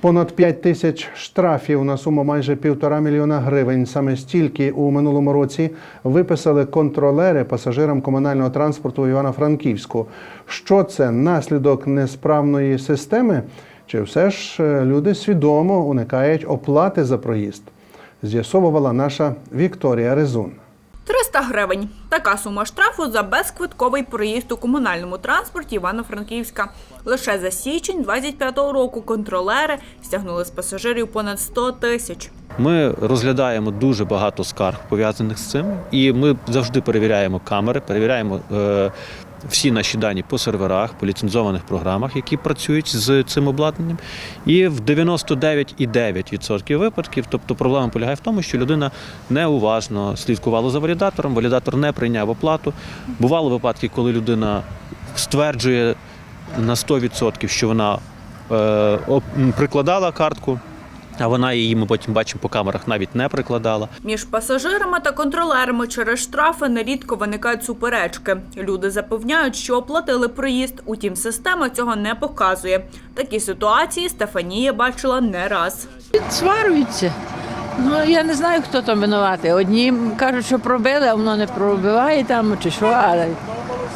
Понад 5 тисяч штрафів на суму майже півтора мільйона гривень. Саме стільки у минулому році виписали контролери пасажирам комунального транспорту Івано-Франківську. Що це наслідок несправної системи? Чи все ж е, люди свідомо уникають оплати за проїзд? З'ясовувала наша Вікторія Резун. 300 гривень. Така сума штрафу за безквитковий проїзд у комунальному транспорті Івано-Франківська. Лише за січень 25-го року контролери стягнули з пасажирів понад 100 тисяч. Ми розглядаємо дуже багато скарг пов'язаних з цим, і ми завжди перевіряємо камери, перевіряємо е, всі наші дані по серверах, по ліцензованих програмах, які працюють з цим обладнанням. І в 99,9% випадків, тобто проблема полягає в тому, що людина неуважно слідкувала за валідатором, валідатор не прийняв оплату. Бували випадки, коли людина стверджує на 100%, що вона е, прикладала картку. А вона її ми потім бачимо по камерах навіть не прикладала. Між пасажирами та контролерами через штрафи нерідко виникають суперечки. Люди запевняють, що оплатили проїзд, утім система цього не показує. Такі ситуації Стефанія бачила не раз. Сварюються. Ну я не знаю, хто там винуватий. Одні кажуть, що пробили, а воно не пробиває там чи що, але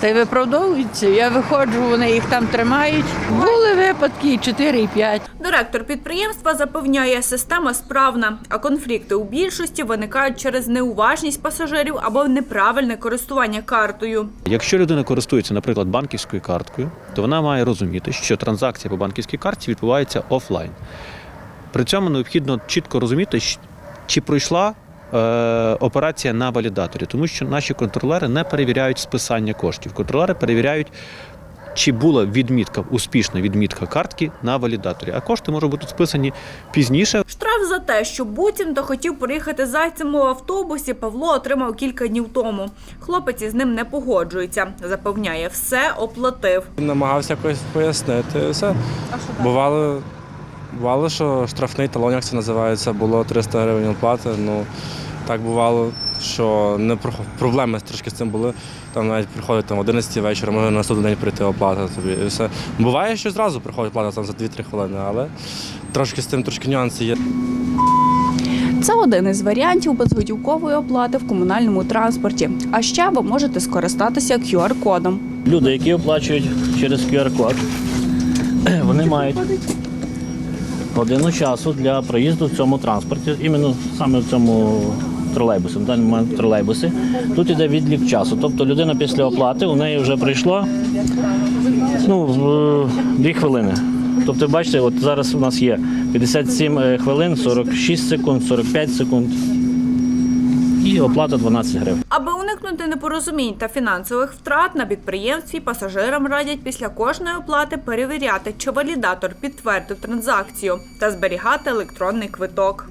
та й виправдовуються. Я виходжу, вони їх там тримають. Були випадки 4, і 5. Директор підприємства запевняє, система справна, а конфлікти у більшості виникають через неуважність пасажирів або неправильне користування картою. Якщо людина користується, наприклад, банківською карткою, то вона має розуміти, що транзакція по банківській картці відбувається офлайн. При цьому необхідно чітко розуміти, чи пройшла операція на валідаторі, тому що наші контролери не перевіряють списання коштів. Контролери перевіряють. Чи була відмітка, успішна відмітка картки на валідаторі, а кошти можуть бути списані пізніше, Штраф за те, що буцімто хотів приїхати зайцем у автобусі, Павло отримав кілька днів тому. Хлопець із ним не погоджується. Запевняє, все оплатив. Намагався якось пояснити все. Бувало, бувало, що штрафний талон, як це називається, було 300 гривень оплати. Ну, так бувало, що не проблеми трошки з цим були. Там навіть приходить там 11 вечора, може на наступний день прийти оплата тобі. І все. Буває, що зразу приходить оплата там за 2-3 хвилини, але трошки з цим трошки нюанси є. Це один із варіантів безготівкової оплати в комунальному транспорті. А ще ви можете скористатися QR-кодом. Люди, які оплачують через QR-код, вони мають годину часу для проїзду в цьому транспорті, іменно саме в цьому тролейбусі, в даний момент тролейбуси. Тут іде відлік часу. Тобто людина після оплати у неї вже прийшло ну, в- дві хвилини. Тобто, бачите, от зараз у нас є 57 е, хвилин, 46 секунд, 45 секунд і оплата 12 гривень. Аби уникнути непорозумінь та фінансових втрат на підприємстві, пасажирам радять після кожної оплати перевіряти, чи валідатор підтвердив транзакцію та зберігати електронний квиток.